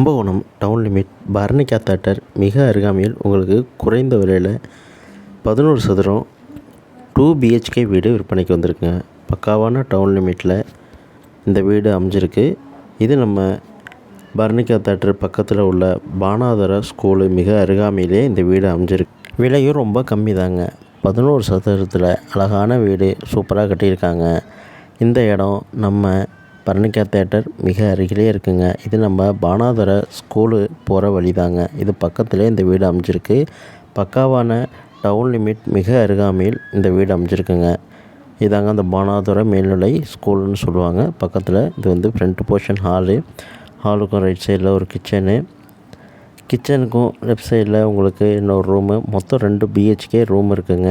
Kumbakonam town limit Baranika theatre மிக அருகாமையில் உங்களுக்கு குறைந்த விலையில் பதினோரு சதுரம் டூ பிஹெச்கே வீடு விற்பனைக்கு வந்திருக்குங்க. பக்காவான டவுன் லிமிட்டில் இந்த வீடு அமைஞ்சிருக்கு. இது நம்ம பரணிகா தேட்டர் பக்கத்தில் உள்ள பானாதர ஸ்கூலு மிக அருகாமையிலே இந்த வீடு அமைஞ்சிருக்கு. விலையும் ரொம்ப கம்மி தாங்க பதினோரு சதுரத்தில் அழகான வீடு சூப்பராக கட்டியிருக்காங்க. இந்த இடம் நம்ம பரணிக்கா தேட்டர் மிக அருகிலே இருக்குங்க. இது நம்ம பானாதர ஸ்கூலு போகிற வழி தாங்க இது பக்கத்திலே இந்த வீடு அமைஞ்சிருக்கு. பக்காவான டவுன் லிமிட் மிக அருகாமையில் இந்த வீடு அமைஞ்சிருக்குங்க. இதாங்க அந்த பானாதுரை மேல்நிலை ஸ்கூல்னு சொல்லுவாங்க. பக்கத்தில் இது வந்து ஃப்ரண்ட் போர்ஷன் ஹாலு ஹாலுக்கும் ரைட் சைடில் ஒரு கிச்சனு கிச்சனுக்கும் லெஃப்ட் சைடில் உங்களுக்கு இன்னொரு ரூமு மொத்தம் ரெண்டு பிஹெச்கே ரூம் இருக்குங்க.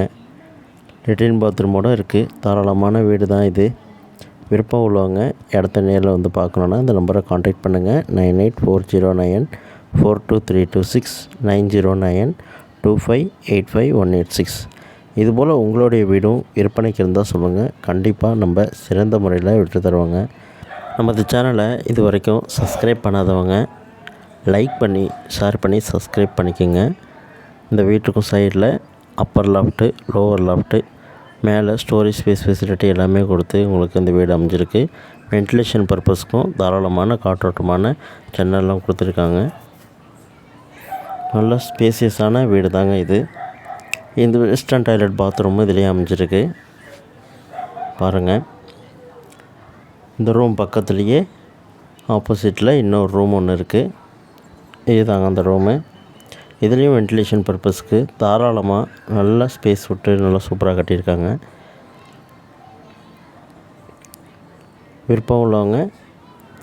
லெட்ரின் பாத்ரூமோடு இருக்குது தாராளமான வீடு தான் இது. விருப்பம் உள்ளவங்க இடத்த நேரில் வந்து பார்க்கணுன்னா இந்த நம்பரை காண்டாக்ட் பண்ணுங்கள் nine eight four zero nine four two three two six nine zero nine two five eight five one eight six. இதுபோல் உங்களுடைய வீடும் விற்பனைக்கு இருந்தால் சொல்லுங்கள் கண்டிப்பாக நம்ம சிறந்த முறையில் விட்டு தருவாங்க. நமது சேனலை இது வரைக்கும் சப்ஸ்கிரைப் பண்ணாதவங்க லைக் பண்ணி ஷேர் பண்ணி சப்ஸ்கிரைப் பண்ணிக்கோங்க. இந்த வீட்டுக்கும் சைடில் அப்பர் லாஃப்ட்டு லோவர் லாஃப்ட்டு மேலே ஸ்டோரேஜ் ஸ்பேஸ் ஃபெசிலிட்டி எல்லாமே கொடுத்து உங்களுக்கு இந்த வீடு அமைஞ்சிருக்கு. வென்டிலேஷன் பர்பஸ்க்கும் தாராளமான காற்றோட்டமான ஜன்னல்லாம் கொடுத்துருக்காங்க. நல்ல ஸ்பேசியஸான வீடு தாங்க இது. இந்த வெஸ்டர்ன் டாய்லெட் பாத்ரூமும் இதுலேயே அமைஞ்சிருக்கு. பாருங்கள் இந்த ரூம் பக்கத்துலேயே ஆப்போசிட்டில் இன்னொரு ரூம் ஒன்று இருக்குது இதுதாங்க அந்த ரூமு இதுலேயும் வென்டிலேஷன் பர்பஸ்க்கு தாராளமாக நல்ல ஸ்பேஸ் விட்டு நல்லா சூப்பராக கட்டியிருக்காங்க. விருப்பம் உள்ளவங்க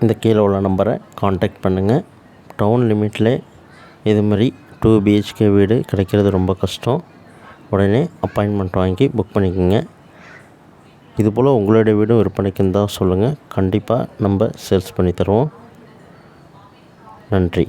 இந்த கீழே உள்ள நம்பரை காண்டாக்ட் பண்ணுங்கள் டவுன் லிமிட்டில் இது மாதிரி டூ பிஹெச்கே வீடு கிடைக்கிறது ரொம்ப கஷ்டம். உடனே அப்பாயின்மெண்ட் வாங்கி புக் பண்ணிக்கோங்க. இதுபோல் உங்களுடைய வீடும் விற்பனைக்கு இருந்தால் சொல்லுங்கள் கண்டிப்பாக நம்ம சேல்ஸ் பண்ணி தருவோம். நன்றி.